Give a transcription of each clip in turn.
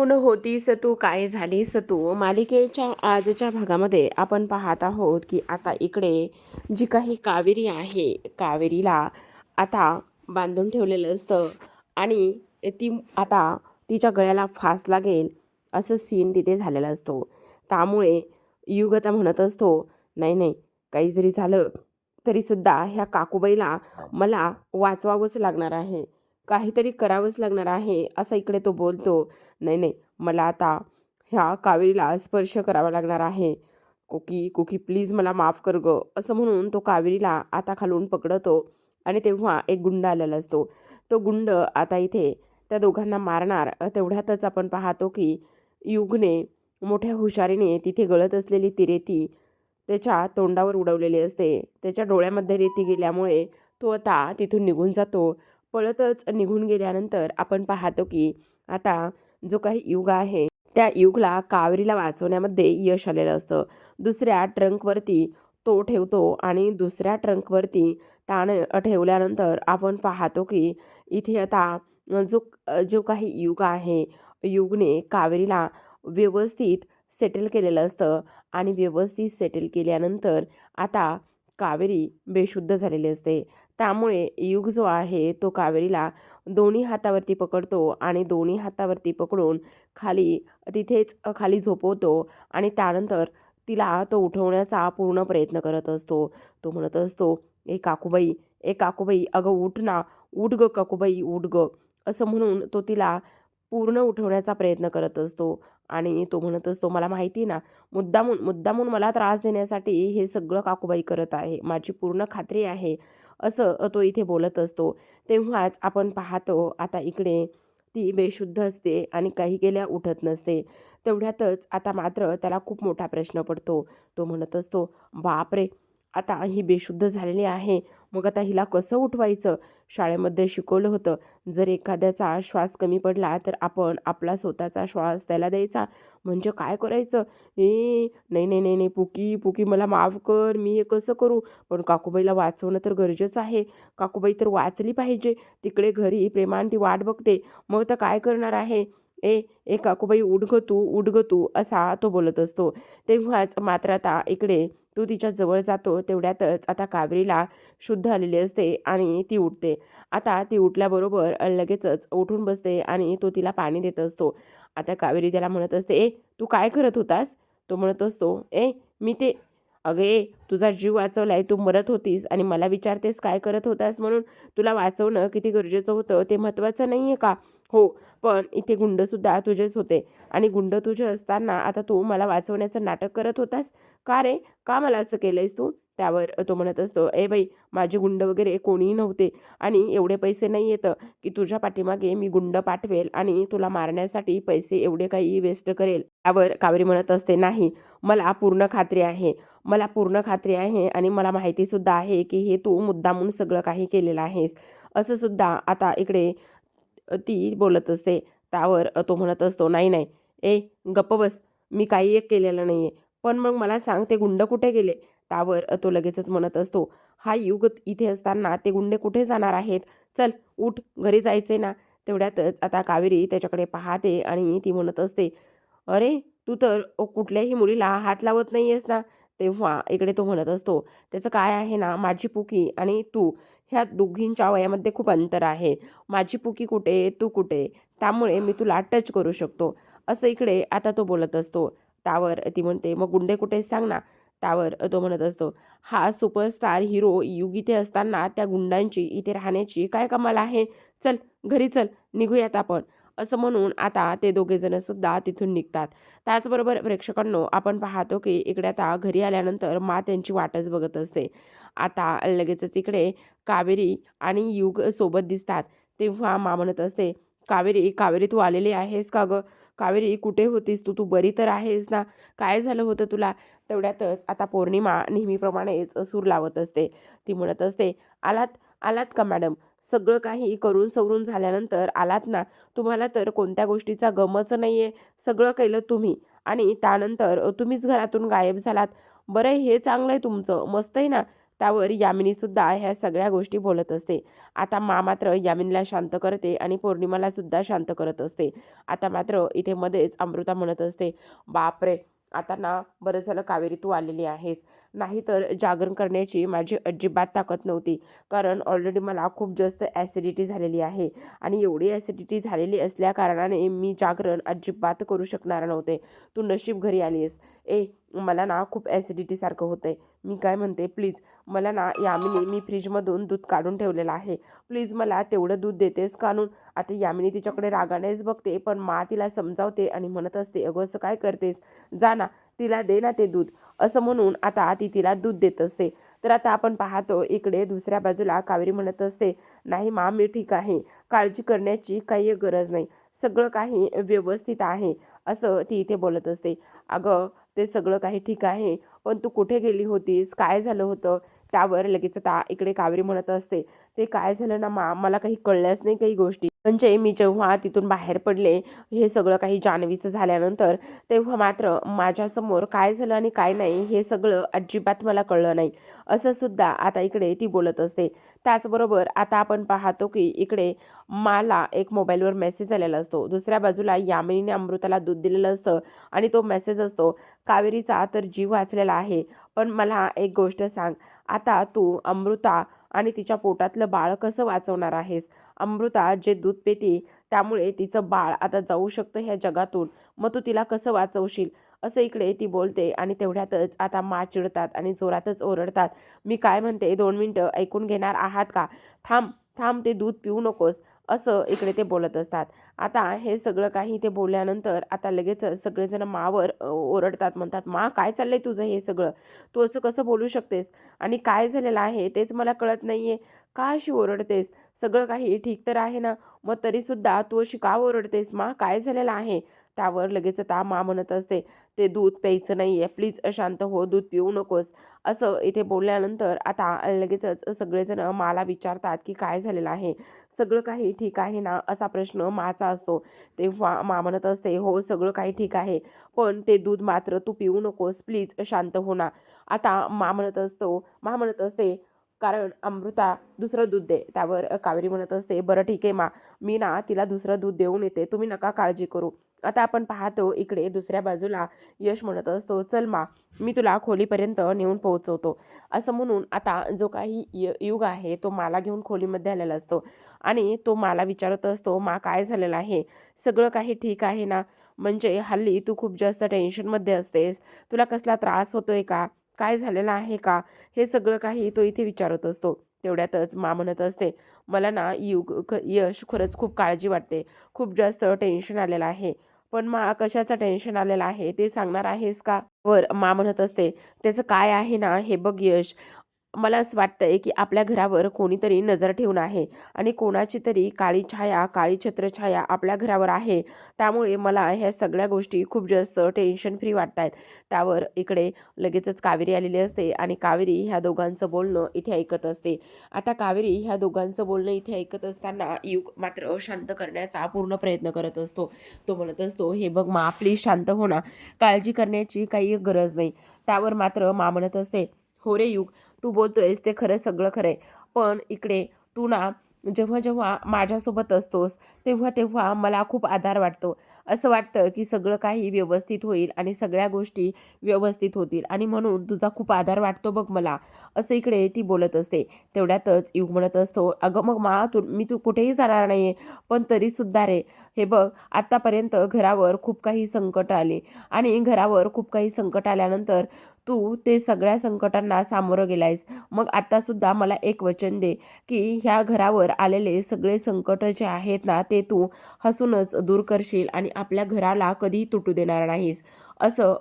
कोण होतीस तू काय झालीस तू. मालिकेच्या आजच्या भागामध्ये आपण पाहत आहोत की आता इकडे जी काही कावेरी आहे कावेरीला आता बांधून ठेवलेलं असतं आणि ती आता तिच्या गळ्याला फास लागेल असं सीन तिथे झालेला असतो. त्यामुळे युग आता म्हणत असतो नाही नाही काही जरी झालं तरीसुद्धा ह्या काकूबाईला मला वाचवावंच लागणार आहे काहीतरी करावंच लागणार आहे असं इकडे तो बोलतो. नाही नाही. मला आता ह्या कावेरीला स्पर्श करावा लागणार आहे. कोकी कोकी प्लीज मला माफ कर ग. असं म्हणून तो कावेरीला आता खालून पकडतो आणि तेव्हा एक गुंड आलेला असतो. तो गुंड आता इथे त्या दोघांना मारणार तेवढ्यातच आपण पाहतो की युगने मोठ्या हुशारीने तिथे गळत असलेली ती रेती त्याच्या तोंडावर उडवलेली असते. त्याच्या डोळ्यामध्ये रेती गेल्यामुळे तो आता तिथून निघून जातो. पळतच निघून गेल्यानंतर आपण पाहतो की आता जो काही युग आहे त्या युगला कावेरीला वाचवण्यामध्ये यश आलेलं असतं. दुसऱ्या ट्रंकवरती तो ठेवतो आणि दुसऱ्या ट्रंकवरती ताण ठेवल्यानंतर आपण पाहतो की इथे आता जो जो काही युग आहे युगने कावेरीला व्यवस्थित सेटल केलेलं असतं आणि व्यवस्थित सेटल केल्यानंतर आता कावेरी बेशुद्ध झालेली असते. त्यामुळे युग जो आहे तो कावेरीला दोन्ही हातावरती पकडतो आणि दोन्ही हातावरती पकडून खाली तिथेच खाली झोपवतो आणि त्यानंतर तिला तो उठवण्याचा पूर्ण प्रयत्न करत असतो. तो म्हणत असतो ए काकूबाई ए काकूबाई अगं उठ ना उठ ग काकूबाई उठ ग. असं म्हणून तो तिला पूर्ण उठवण्याचा प्रयत्न करत असतो आणि तो म्हणत असतो मला माहिती ना मुद्दामून मुद्दामून मला त्रास देण्यासाठी हे सगळं काकूबाई करत आहे. माझी पूर्ण खात्री आहे. असं तो इथे बोलत असतो. तेव्हाच आपण पाहतो आता इकडे ती बेशुद्ध असते आणि काही गेल्या उठत नसते. तेवढ्यातच आता मात्र त्याला खूप मोठा प्रश्न पडतो. तो म्हणत असतो बापरे! आता ही बेशुद्ध झालेली आहे. मग आता हिला कसं उठवायचं? शाळेमध्ये शिकवलं होतं. जर एखाद्याचा श्वास कमी पडला तर आपण आपला स्वतःचा श्वास त्याला द्यायचा. म्हणजे काय करायचं? ए नाही नाही नाही नाही पुकी पुकी मला माफ कर मी हे कसं करू? पण काकूबाईला वाचवणं तर गरजेचं आहे. काकूबाई तर वाचली पाहिजे. तिकडे घरी प्रेमान ती वाट बघते. मग तर काय करणार आहे? ए ए काकूबाई उठ ग तू उठ ग तू असा तो बोलत असतो. तेव्हाच मात्र आता इकडे तो तिच्या जवळ जातो तेवढ्यातच आता कावेरीला शुद्ध आलेली असते आणि ती उठते. आता ती उठल्याबरोबर लगेचच उठून बसते आणि तो तिला पाणी देत असतो. आता कावेरी त्याला म्हणत असते ए तू काय करत होतास? तो म्हणत असतो ए मी ते अगे ए तुझा जीव वाचवलाय तू मरत होतीस आणि मला विचारतेस काय करत होतास म्हणून? तुला वाचवणं किती गरजेचं होतं ते महत्त्वाचं नाही आहे का? हो पण इथे गुंडसुद्धा तुझेच होते. आणि गुंड तुझे असताना आता तू मला वाचवण्याचं नाटक करत होतास? का रे? का मला असं केलंयस तू? त्यावर तो म्हणत असतो ए बाई माझे गुंड वगैरे कोणीही नव्हते आणि एवढे पैसे नाही येतं की तुझ्या पाठीमागे मी गुंड पाठवेल आणि तुला मारण्यासाठी पैसे एवढे काही वेस्ट करेल. त्यावर कावेरी म्हणत असते नाही मला पूर्ण खात्री आहे. मला पूर्ण खात्री आहे आणि मला माहितीसुद्धा आहे की हे तू मुद्दामून सगळं काही केलेलं आहेस. असं सुद्धा आता इकडे ती बोलत असते. त्यावर तो म्हणत असतो नाही नाही. ए गप्प बस. मी काही एक केलेलं नाही आहे पण मग मला सांग ते गुंड कुठे गेले? त्यावर तो लगेचच म्हणत असतो हा युग इथे असताना ते गुंडे कुठे जाणार आहेत? चल उठ. घरी जायचे ना. तेवढ्यातच आता कावेरी त्याच्याकडे पाहते आणि ती म्हणत असते अरे तू तर कुठल्याही मुलीला हात लावत नाही आहेस ना. तेव्हा इकडे तो म्हणत असतो त्याचं काय आहे ना माझी पुकी आणि तू ह्या दोघींच्या वयामध्ये खूप अंतर आहे. माझी पुकी कुठे तू कुठे? त्यामुळे मी तुला टच करू शकतो. असं इकडे आता तो बोलत असतो. त्यावर ती म्हणते मग गुंडे कुठे सांग ना. त्यावर तो म्हणत असतो हा सुपरस्टार हिरो युग इथे असताना त्या गुंडांची इथे राहण्याची काय कमाल आहे. चल घरी चल निघूयात आपण. असं म्हणून आता ते दोघेजण सुद्धा तिथून निघतात. त्याचबरोबर प्रेक्षकांनो आपण पाहतो की इकडे आता घरी आल्यानंतर मा त्यांची वाटच बघत असते. आता लगेचच इकडे कावेरी आणि युग सोबत दिसतात. तेव्हा मा म्हणत असते कावेरी कावेरी तू आलेली आहेस का गं? कावेरी कुठे होतीस तू? तू बरी तर आहेस ना? काय झालं होतं तुला? तेवढ्यातच आता पौर्णिमा नेहमीप्रमाणेच सूर लावत असते. ती म्हणत असते आलात? आलात का मॅडम? सगळं काही करून सवरून झाल्यानंतर आलात ना तुम्हाला तर कोणत्या गोष्टीचा गमच नाही आहे सगळं केलं तुम्ही. आणि त्यानंतर तुम्हीच घरातून गायब झालात. बरं हे चांगलं आहे तुमचं मस्त आहे ना? त्यावर यामिनीसुद्धा ह्या सगळ्या गोष्टी बोलत असते. आता मा मात्र यामिनीला शांत करते आणि पौर्णिमालासुद्धा शांत करत असते. आता मात्र इथे मध्येच अमृता म्हणत असते बापरे! आता ना बरं झालं कावेरी तू आलेली आहेस. नाहीतर जागरण करण्याची माझी अजिबात ताकद नव्हती. कारण ऑलरेडी मला खूप जास्त ॲसिडिटी झालेली आहे. आणि एवढी ॲसिडिटी झालेली असल्या कारणाने मी जागरण अजिबात करू शकणार नव्हते. तू नशीब घरी आलीस ए मला ना खूप ॲसिडिटीसारखं होतं आहे मी काय म्हणते प्लीज मला ना यामिनी मी फ्रीजमधून दूध काढून ठेवलेलं आहे. प्लीज मला तेवढं दूध देतेस का आता यामिनी तिच्याकडे रागानेच बघते पण मा तिला समजावते आणि म्हणत असते अगं असं काय करतेस? जा ना तिला दे ना ते दूध. असं म्हणून आता ती तिला दूध देत असते. तर आता आपण पाहतो इकडे दुसऱ्या बाजूला कावेरी म्हणत असते नाही मा मी ठीक आहे. काळजी करण्याची काही गरज नाही. सगळं काही व्यवस्थित आहे. असं ती इथे बोलत असते. अगं ते सगळं काही ठीक आहे पण तू कुठे गेली होतीस? काय झालं होतं? त्यावर लगेच आता इकडे कावेरी म्हणत असते. ते काय झालं ना मा मला काही कळल्याच नाही काही गोष्टी. म्हणजे मी जेव्हा तिथून बाहेर पडले हे सगळं काही जान्हवीचं झाल्यानंतर तेव्हा मात्र माझ्यासमोर काय झालं आणि काय नाही हे सगळं अजिबात मला कळलं नाही. असं सुद्धा आता इकडे ती बोलत असते. त्याचबरोबर आता आपण पाहतो की इकडे मला एक मोबाईलवर मेसेज आलेला असतो. दुसऱ्या बाजूला यामिनीने अमृताला दूध दिलेलं असतं आणि तो मेसेज असतो कावेरीचा तर जीव वाचलेला आहे पण मला एक गोष्ट सांग. आता तू अमृता आणि तिच्या पोटातलं बाळ कसं वाचवणार आहेस? अमृता जे दूध पेते त्यामुळे तिचं बाळ आता जाऊ शकतं ह्या जगातून. मग तू तिला कसं वाचवशील? असं इकडे ती बोलते आणि तेवढ्यातच आता मा चिडतात आणि जोरातच ओरडतात. मी काय म्हणते? दोन मिनटं ऐकून घेणार आहात का? थांब. थांब ते दूध पिऊ नकोस असं इकडे ते बोलत असतात. आता हे सगळं काही ते बोलल्यानंतर आता लगेच सगळेजण मावर ओरडतात म्हणतात मा काय चाललंय तुझं हे सगळं? तू असं कसं बोलू शकतेस? आणि काय झालेलं आहे? तेच मला कळत नाही आहे का अशी ओरडतेस? सगळं काही ठीक तर आहे ना? मग तरीसुद्धा तू अशी का ओरडतेस? मा काय झालेलं आहे? त्यावर लगेच आता मा म्हणत असते. ते दूध प्यायचं नाही आहे प्लीज शांत हो. दूध पिऊ नकोस. असं इथे बोलल्यानंतर आता लगेचच सगळेजण माला विचारतात की काय झालेलं आहे? सगळं काही ठीक आहे ना? असा प्रश्न माचा असतो. तेव्हा मा म्हणत असते हो सगळं काही ठीक आहे. पण ते दूध मात्र तू पिऊ नकोस. प्लीज शांत हो ना. आता मा म्हणत असतो मा म्हणत असते कारण अमृता दुसरं दूध दे. त्यावर कावेरी म्हणत असते बरं ठीक आहे मा. मी ना तिला दुसरं दूध देऊन येते. तुम्ही नका काळजी करू. आता आपण पाहतो इकडे दुसऱ्या बाजूला यश म्हणत असतो चल मा. मी तुला खोलीपर्यंत नेऊन पोहोचवतो. असं म्हणून आता जो काही य युग आहे तो माला घेऊन खोलीमध्ये आलेला असतो. आणि तो मला विचारत असतो मा काय झालेलं आहे? सगळं काही ठीक आहे ना? म्हणजे हल्ली तू खूप जास्त टेन्शनमध्ये असतेस. तुला कसला त्रास होतोय का? काय झालेलं आहे का? हे सगळं काही तो इथे विचारत असतो. तेवढ्यातच मा म्हणत असते मला ना युग ख यश खरंच खूप काळजी वाटते. खूप जास्त टेन्शन आलेलं आहे. पण मा कशाचं टेन्शन आलेलं आहे? ते सांगणार आहेस का? वर मा म्हणत असते त्याचं काय आहे ना? हे बघ यश. मला असं वाटतं आहे की आपल्या घरावर कोणीतरी नजर ठेवून आहे आणि कोणाची तरी काळी छाया काळी छत्रछाया आपल्या घरावर आहे. त्यामुळे मला ह्या सगळ्या गोष्टी खूप जास्त टेन्शन फ्री वाटत आहेत त्यावर इकडे लगेचच कावेरी आलेली असते आणि कावेरी ह्या दोघांचं बोलणं इथे ऐकत असते. आता कावेरी ह्या दोघांचं बोलणं इथे ऐकत असताना युग मात्र शांत करण्याचा पूर्ण प्रयत्न करत असतो. तो म्हणत असतो हे बघ मा प्लीज शांत हो काळजी करण्याची काही गरज नाही. त्यावर मात्र मा म्हणत असते हो रे युग तू बोलतोयस ते खरं सगळं खरं आहे. पण इकडे तू ना जेव्हा जेव्हा माझ्यासोबत असतोस तेव्हा तेव्हा मला खूप आधार वाटतो. असं वाटतं की सगळं काही व्यवस्थित होईल आणि सगळ्या गोष्टी व्यवस्थित होतील आणि म्हणून तुझा खूप आधार वाटतो बघ मला. असं इकडे ती बोलत असते. तेवढ्यातच युग म्हणत असतो अगं मग मा तू मी तू कुठेही जाणार नाही आहे पण तरीसुद्धा रे हे बघ आत्तापर्यंत घरावर खूप काही संकट आले. आणि घरावर खूप काही संकट आल्यानंतर तू ते सगळ्या संकटांना सामोरं गेलायस. मग आत्तासुद्धा मला एक वचन दे की ह्या घरावर आलेले सगळे संकट जे आहेत ना ते तू हसूनच दूर करशील आणि आपल्या घराला कधीही तुटू देणार नाहीस. असं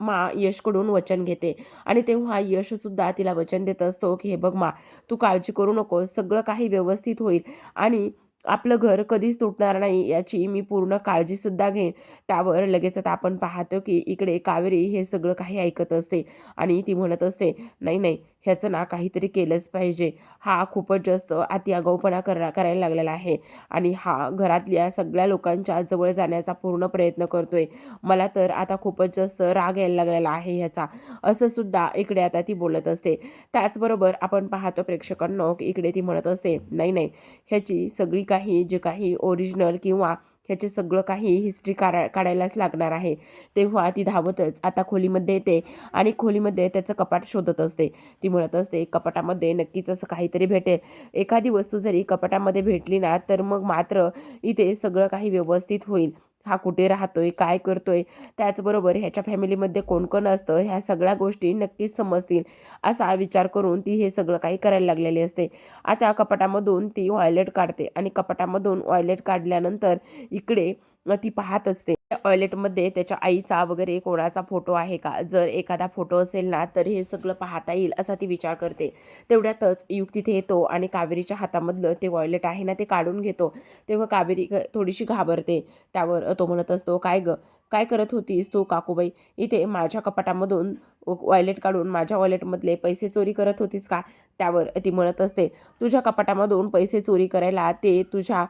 मा यशकडून वचन घेते. आणि तेव्हा यशसुद्धा तिला वचन देत असतो की हे बघ मा तू काळजी करू नकोस. सगळं काही व्यवस्थित होईल. आणि आपलं घर कधीच तुटणार नाही याची मी पूर्ण काळजीसुद्धा घेईन. त्यावर लगेच आता आपण पाहतो की इकडे कावेरी हे सगळं काही ऐकत असते आणि ती म्हणत असते नाही नाही ह्याचं ना काहीतरी केलंच पाहिजे. हा खूपच जास्त अति आगाऊपणा करा करायला लागलेला आहे. आणि हा घरातल्या सगळ्या लोकांच्या जवळ जाण्याचा पूर्ण प्रयत्न करतोय. मला तर आता खूपच जास्त राग यायला लागलेला आहे ह्याचा. असं सुद्धा इकडे आता ती बोलत असते. त्याचबरोबर आपण पाहतो प्रेक्षकांनो इकडे ती म्हणत असते नाही नाही ह्याची सगळी काही जे काही ओरिजिनल किंवा ह्याचे सगळं काही हिस्ट्री काढा काढायलाच लागणार आहे. तेव्हा ती धावतच. आता खोलीमध्ये येते आणि खोलीमध्ये त्याचं कपाट शोधत असते. ती म्हणत असते कपाटामध्ये नक्कीच असं काहीतरी भेटेल. एखादी वस्तू जरी कपाटामध्ये भेटली ना तर मग मात्र इथे सगळं काही व्यवस्थित होईल. हा कुठे राहतोय काय करतोय त्याचबरोबर ह्याच्या फॅमिलीमध्ये कोण कोण असतं ह्या सगळ्या गोष्टी नक्कीच समजतील असा विचार करून ती हे सगळं काही करायला लागलेली असते. आता कपाटामधून ती वॉयलेट काढते आणि कपाटामधून वॉयलेट काढल्यानंतर इकडे ती पाहत असते. टॉयलेटमध्ये त्याच्या आईचा वगैरे कोणाचा फोटो आहे का? जर एखादा फोटो असेल ना तर हे सगळं पाहता येईल असा ती विचार करते. तेवढ्यातच युग तिथे येतो आणि कावेरीच्या हातामधलं ते वॉयलेट आहे ना ते काढून घेतो. तेव्हा कावेरी ग- थोडीशी घाबरते. त्यावर तो म्हणत असतो काय गं? काय करत होतीस तू काकूबाई? इथे माझ्या कपाटामधून वॉयलेट काढून माझ्या वॉलेटमधले पैसे चोरी करत होतीस का? त्यावर ती म्हणत असते. तुझ्या कपाटामधून पैसे चोरी करायला ते तुझ्या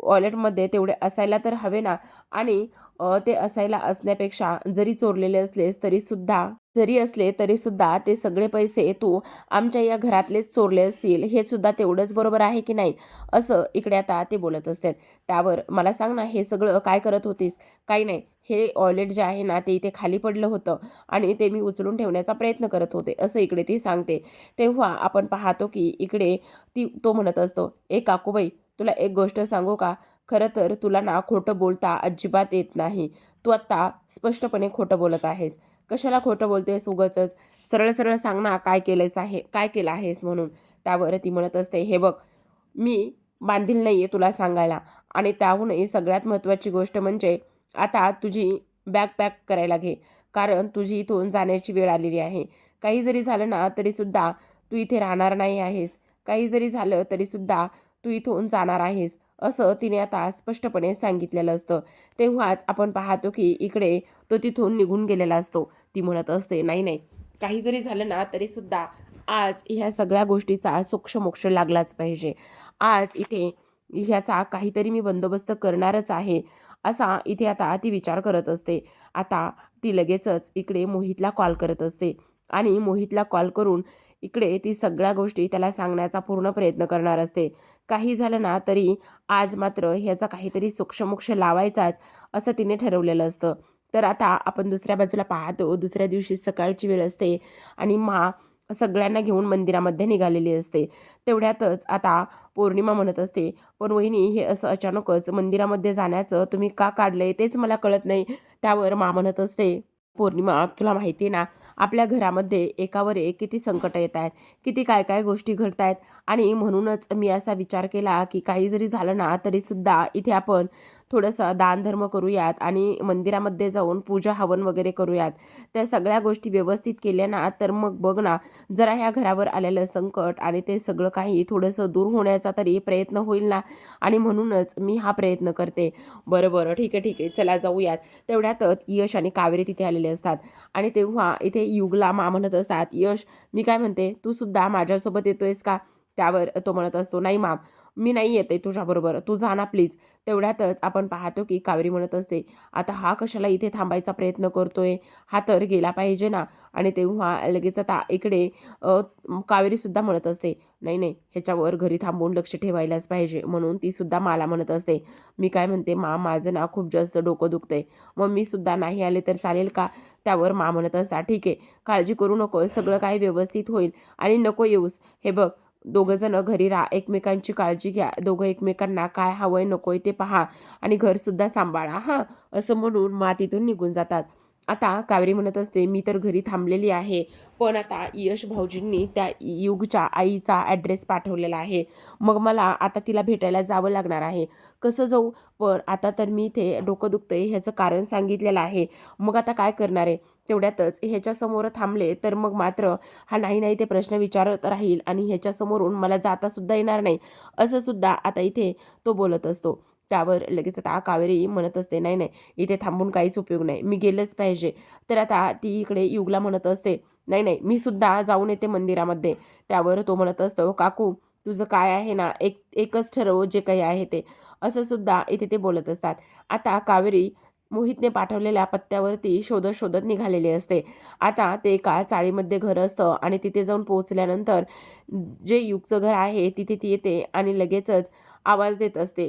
वॉलेटमध्ये तेवढे असायला तर हवे ना? आणि ते असायला असण्यापेक्षा जरी चोरलेले असलेस तरीसुद्धा जरी असले तरीसुद्धा ते सगळे पैसे तू आमच्या या घरातलेच चोरले असतील हे सुद्धा तेवढंच बरोबर आहे की नाही? असं इकडे आता ते बोलत असतात. त्यावर मला सांग ना हे सगळं काय करत होतीस? काही नाही. हे ऑयलेट जे आहे ना ते इथे खाली पडलं होतं आणि ते मी उचलून ठेवण्याचा प्रयत्न करत होते असं इकडे ती सांगते. तेव्हा आपण पाहतो की इकडे ती तो म्हणत असतो ए काकूबाई तुला एक गोष्ट सांगू का? खरं तर तुला ना खोटं बोलता अजिबात येत नाही. तू आत्ता स्पष्टपणे खोटं बोलत आहेस. कशाला खोटं बोलतेस उगचच? सरळ सरळ सांग ना काय केलंस आहे काय केलं आहेस म्हणून. त्यावर ती म्हणत असते हे बघ मी बांधील नाही आहे तुला सांगायला. आणि त्याहूनही सगळ्यात महत्त्वाची गोष्ट म्हणजे आता तुझी बॅग पॅक करायला घे. कारण तुझी इथून जाण्याची वेळ आलेली आहे. काही जरी झालं ना तरीसुद्धा तू इथे राहणार नाही आहेस. काही जरी झालं तरीसुद्धा तू इथून जाणार आहेस असं तिने आता स्पष्टपणे सांगितलेलं असतं. तेव्हाच आपण पाहतो की इकडे तो तिथून निघून गेलेला असतो. ती म्हणत असते नाही नाही काही जरी झालं ना तरीसुद्धा आज ह्या सगळ्या गोष्टीचा सोक्षमोक्ष लागलाच पाहिजे. आज इथे ह्याचा काहीतरी मी बंदोबस्त करणारच आहे असा इथे आता ती विचार करत असते. आता ती लगेचच इकडे मोहितला कॉल करत असते आणि मोहितला कॉल करून इकडे ती सगळ्या गोष्टी त्याला सांगण्याचा पूर्ण प्रयत्न करणार असते. काही झालं ना तरी आज मात्र ह्याचा काहीतरी सूक्ष्मोक्ष लावायचाच असं तिने ठरवलेलं असतं. तर आता आपण दुसऱ्या बाजूला पाहतो दुसऱ्या दिवशी सकाळची वेळ असते आणि मा सगळ्यांना घेऊन मंदिरामध्ये निघालेली असते. तेवढ्यातच आता पौर्णिमा म्हणत असते. पण वहिनी हे असं अचानकच मंदिरामध्ये जाण्याचं तुम्ही का काढलंय तेच मला कळत नाही त्यावर मा म्हणत असते. पौर्णिमा तुला माहिती आहे ना आपल्या घरामध्ये एकावर एक किती संकट येत आहेत किती काय काय गोष्टी घडत आहेत आणि म्हणूनच मी असा विचार केला की काही जरी झालं ना तरीसुद्धा इथे आपण थोडंसं दानधर्म करूयात आणि मंदिरामध्ये जाऊन पूजा हवन वगैरे करूयात. त्या सगळ्या गोष्टी व्यवस्थित केल्या ना तर मग बघ ना जरा ह्या घरावर आलेलं संकट आणि ते सगळं काही थोडंसं दूर होण्याचा तरी प्रयत्न होईल ना? आणि म्हणूनच मी हा प्रयत्न करते. बरं बरं ठीक आहे ठीक आहे चला जाऊयात. तेवढ्यातच यश आणि कावेरी तिथे आलेले असतात. आणि तेव्हा इथे युगला मा म्हणत असतात यश मी काय म्हणते? तू सुद्धा माझ्यासोबत येतोयस का? त्यावर तो म्हणत असतो नाही माम. मी नाही येते तुझ्याबरोबर. तू जा ना प्लीज तेवढ्यातच आपण पाहतो की कावेरी म्हणत असते आता हा कशाला इथे थांबायचा प्रयत्न करतोय? हा तर गेला पाहिजे ना. आणि तेव्हा लगेच आता इकडे कावेरीसुद्धा म्हणत असते नाही नाही ह्याच्यावर घरी थांबून लक्ष ठेवायलाच पाहिजे. म्हणून ती सुद्धा मला म्हणत असते मी काय म्हणते मा माझं ना खूप जास्त डोकं दुखतंय. मग मी सुद्धा नाही आले तर चालेल का? त्यावर मा म्हणत असता ठीक आहे काळजी करू नको सगळं काही व्यवस्थित होईल आणि नको येऊस. हे बघ दोघंजणं घरी राहा एकमेकांची काळजी घ्या. दोघं एकमेकांना काय हवंय नकोय ते पहा आणि घरसुद्धा सांभाळा हां. असं म्हणून मातीतून निघून जातात. आता कावेरी म्हणत असते मी तर घरी थांबलेली आहे पण आता यश भाऊजींनी त्या युगच्या आईचा ॲड्रेस पाठवलेला आहे. मग मला आता तिला भेटायला जावं लागणार आहे. कसं जाऊ? पण आता तर मी इथे डोकं दुखतंय ह्याचं कारण सांगितलेलं आहे. मग आता काय करणार आहे? तेवढ्यातच ह्याच्यासमोर थांबले तर मग मात्र हा नाही नाही ते प्रश्न विचारत राहील आणि ह्याच्यासमोरून मला जातासुद्धा येणार नाही. असंसुद्धा आता इथे तो बोलत असतो. त्यावर लगेच आता कावेरी म्हणत असते. नाही नाही इथे थांबून काहीच उपयोग नाही. मी गेलंच पाहिजे. तर आता ती इकडे युगला म्हणत असते. नाही नाही मी सुद्धा जाऊन येते मंदिरामध्ये. त्यावर तो म्हणत असतो काकू तुझं काय आहे ना? एक एकच ठरव जे काही आहे ते. असं सुद्धा इथे ते बोलत असतात. आता कावेरी मोहितने पाठवलेल्या पत्त्यावरती शोधत शोधत निघालेली असते. आता ते एका चाळीमध्ये घर असतं आणि तिथे जाऊन पोहोचल्यानंतर जे युगचं घर आहे तिथे ती येते आणि लगेचच आवाज देत असते.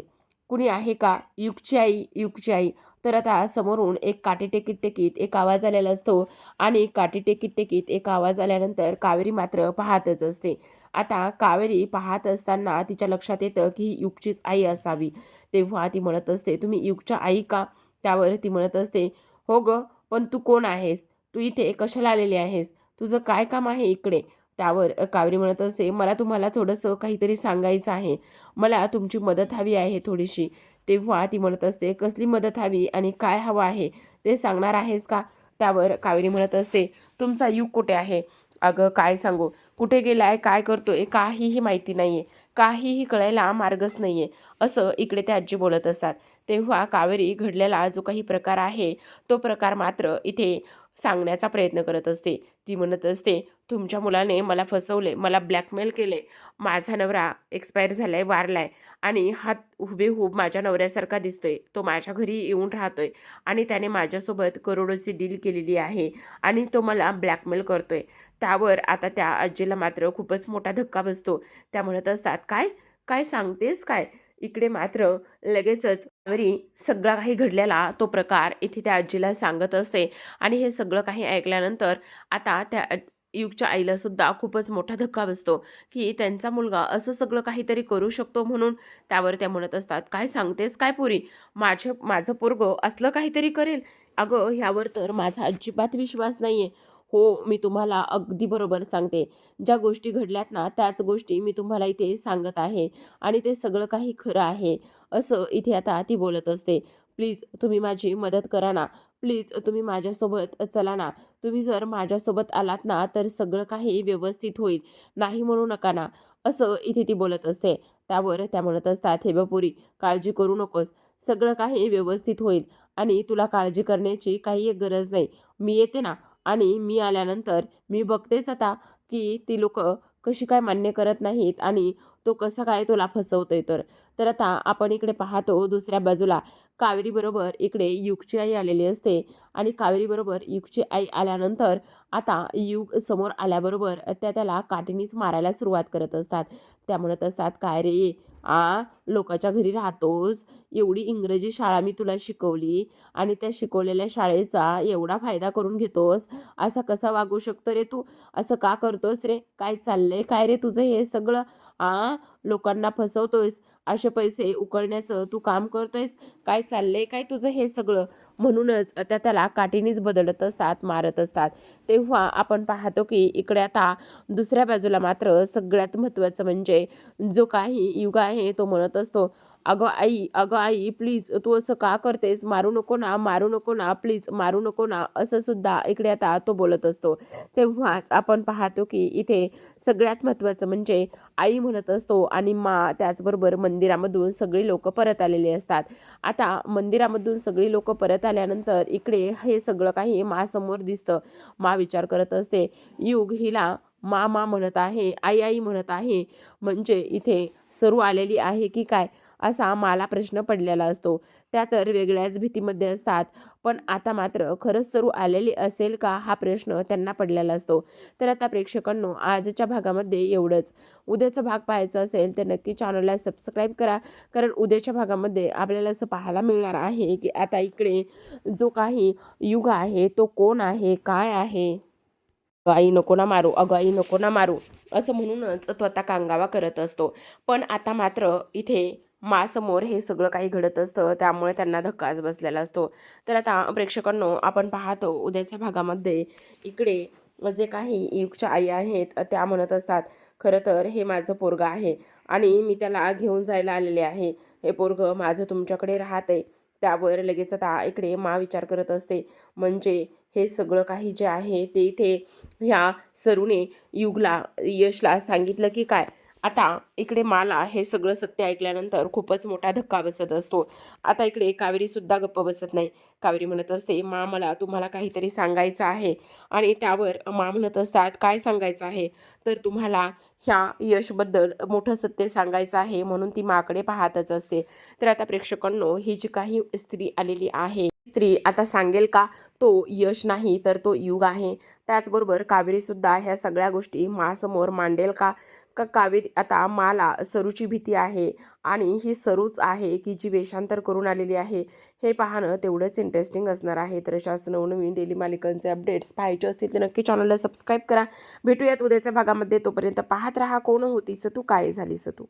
कुणी आहे का? युगची आई युगची आई. तर आता समोरून एक काठी टेकीत टेकीत एक आवाज आलेला असतो आणि काठी टेकीत टेकीत एक आवाज आल्यानंतर कावेरी मात्र पाहतच असते. आता कावेरी पाहत असताना तिच्या लक्षात येतं की ही युगचीच आई असावी. तेव्हा ती म्हणत असते तुम्ही युगच्या आई का? त्यावर ती म्हणत असते हो ग पण तू कोण आहेस? तू इथे कशाला आलेली आहेस? तुझं काय काम आहे इकडे? त्यावर कावेरी म्हणत असते मला तुम्हाला थोडंसं काहीतरी सांगायचं आहे. मला तुमची मदत हवी आहे थोडीशी. तेव्हा ती म्हणत असते कसली मदत हवी आणि काय हवं आहे? ते सांगणार आहेस का? त्यावर कावेरी म्हणत असते तुमचा युग कुठे आहे? अगं काय सांगू? कुठे गेलाय? काय करतोय? काहीही माहिती नाही आहे काहीही कळायला मार्गच नाही आहे असं इकडे ते आजी बोलत असतात. तेव्हा कावेरी घडलेला जो काही प्रकार आहे तो प्रकार मात्र इथे सांगण्याचा प्रयत्न करत असते. ती म्हणत असते तुमच्या मुलाने मला फसवले मला ब्लॅकमेल केले. माझा नवरा एक्सपायर झालाय वारलाय आणि हा हुबेहूब माझ्या नवऱ्यासारखा दिसतोय. तो माझ्या घरी येऊन राहतोय आणि त्याने माझ्यासोबत करोडोची डील केलेली आहे आणि तो मला ब्लॅकमेल करतोय. त्यावर आता त्या आजीला मात्र खूपच मोठा धक्का बसतो. त्या म्हणत असतात काय? काय सांगतेस? काय? इकडे मात्र लगेचच त्यावेळी सगळा काही घडलेला तो प्रकार इथे त्या आजीला सांगत असते. आणि हे सगळं काही ऐकल्यानंतर आता त्या युगच्या आईला सुद्धा खूपच मोठा धक्का बसतो की त्यांचा मुलगा असं सगळं काहीतरी करू शकतो म्हणून त्यावर त्या म्हणत असतात काय सांगतेस? काय पुरी? माझं माझं पोरगं असलं काहीतरी करेल? अगं ह्यावर तर माझा अजिबात विश्वास नाही आहे हो मी तुम्हाला अगदी बरोबर सांगते. ज्या गोष्टी घडल्यात ना त्याच गोष्टी मी तुम्हाला इथे सांगत आहे आणि ते सगळं काही खरं आहे असं इथे आता ती बोलत असते. प्लीज तुम्ही माझी मदत करा ना. प्लीज तुम्ही माझ्यासोबत चला ना. तुम्ही जर माझ्यासोबत आलात ना तर सगळं काही व्यवस्थित होईल. नाही म्हणू नका ना. असं इथे ती बोलत असते. त्यावर त्या म्हणत असतात हे बपुरी काळजी करू नकोस. सगळं काही व्यवस्थित होईल आणि तुला काळजी करण्याची काही एक गरज नाही. मी येते ना. आणि मी आल्यानंतर मी बघतेच आता की ती लोक कशी काय मान्य करत नाहीत आणि तो कसा काय तुला फसवतोय तर. तर आता आपण इकडे पाहतो दुसऱ्या बाजूला. कावेरीबरोबर इकडे युगची आई आलेली असते आणि कावेरीबरोबर युगची आई आल्यानंतर आता युग समोर आल्याबरोबर त्या त्याला काठीनीच मारायला सुरुवात करत असतात. त्या म्हणत असतात काय रे? आ लोकाच्या घरी राहतोस एवढी इंग्रजी शाळा मी तुला शिकवली आणि त्या शिकवलेल्या शाळेचा एवढा फायदा करून घेतोस असा कसा वागू शकतो रे तू? असं का करतोस रे? काय चाललंय? काय रे तुझं हे सगळं? आ लोकांना फसवतोयस. असे पैसे उकळण्याचं तू काम करतोयस? काय चाललंय? काय तुझं हे सगळं? म्हणूनच त्या त्याला काठीनीच बदलत असतात मारत असतात. तेव्हा आपण पाहतो की इकडे आता दुसऱ्या बाजूला मात्र सगळ्यात महत्त्वाचं म्हणजे जो काही युग आहे तो म्हणत असतो अगं आई अगं आई प्लीज तू असं का करतेस? मारू नको ना मारू नको ना प्लीज मारू नको ना असं सुद्धा इकडे आता तो बोलत असतो. तेव्हाच आपण पाहतो की इथे सगळ्यात महत्त्वाचं म्हणजे आई म्हणत असतो आणि मा त्याचबरोबर मंदिरामधून सगळी लोक परत आलेली असतात. आता मंदिरामधून सगळी लोक परत आल्यानंतर इकडे हे सगळं काही मासमोर दिसतं. मा विचार करत असते युग हिला मा मा म्हणत आहे आई आई म्हणत आहे म्हणजे इथे सरू आलेली आहे की काय? असा मला प्रश्न पडलेला असतो. त्या तर वेगळ्याच भीतीमध्ये असतात. पण आता मात्र खरंच सरू आलेली असेल का हा प्रश्न त्यांना पडलेला असतो. तर आता प्रेक्षकांनो आजच्या भागामध्ये एवढंच. उद्याचा भाग पाहायचा असेल तर नक्की चॅनलला सबस्क्राईब करा. कारण उद्याच्या भागामध्ये आपल्याला असं पाहायला मिळणार आहे की आता इकडे जो काही युग आहे तो कोण आहे काय आहे? आई नको ना मारू. अगं आई नको ना मारू. असं म्हणूनच तो आता कांगावा करत असतो. पण आता मात्र इथे मासमोर हे सगळं काही घडत असतं त्यामुळे त्यांना धक्काच बसलेला असतो. तर आता प्रेक्षकांनो आपण पाहतो उद्याच्या भागामध्ये इकडे जे काही युगच्या आई आहेत त्या म्हणत असतात खरं तर हे माझं पोरगं आहे आणि मी त्याला घेऊन जायला आलेले आहे. हे पोरगं माझं तुमच्याकडे राहते त्यावर लगेच आता इकडे मा विचार करत असते. म्हणजे हे सगळं काही जे आहे ते इथे ह्या सरूने युगला यशला सांगितलं की काय? आता इकडे माला हे सगळं सत्य ऐकल्यानंतर खूपच मोठा धक्का बसत असतो. आता इकडे कावेरी सुद्धा गप्प बसत नाही. कावेरी म्हणत असते मा मला तुम्हाला काहीतरी सांगायचं आहे. आणि त्यावर मा म्हणत असतात काय सांगायचं आहे? तर तुम्हाला ह्या यशबद्दल मोठं सत्य सांगायचं आहे म्हणून ती माकडे पाहतच असते. तर आता प्रेक्षकांनो ही जी काही स्त्री आलेली आहे स्त्री आता सांगेल का? तो यश नाही तर तो युग आहे. त्याचबरोबर कावेरी सुद्धा ह्या सगळ्या गोष्टी मासमोर मांडेल का? का कावेरी आता माला सरूची भीती आहे आणि ही सरूच आहे की जी वेषांतर करून आलेली आहे हे पाहणं तेवढंच इंटरेस्टिंग असणार आहे. तर अशाच नवनवीन डेली मालिकांचे अपडेट्स पाहायचे असतील तर नक्की चॅनलला सबस्क्राईब करा. भेटूयात उद्याच्या भागामध्ये. तोपर्यंत पाहत राहा कोण होतीच तू काय झालीस तू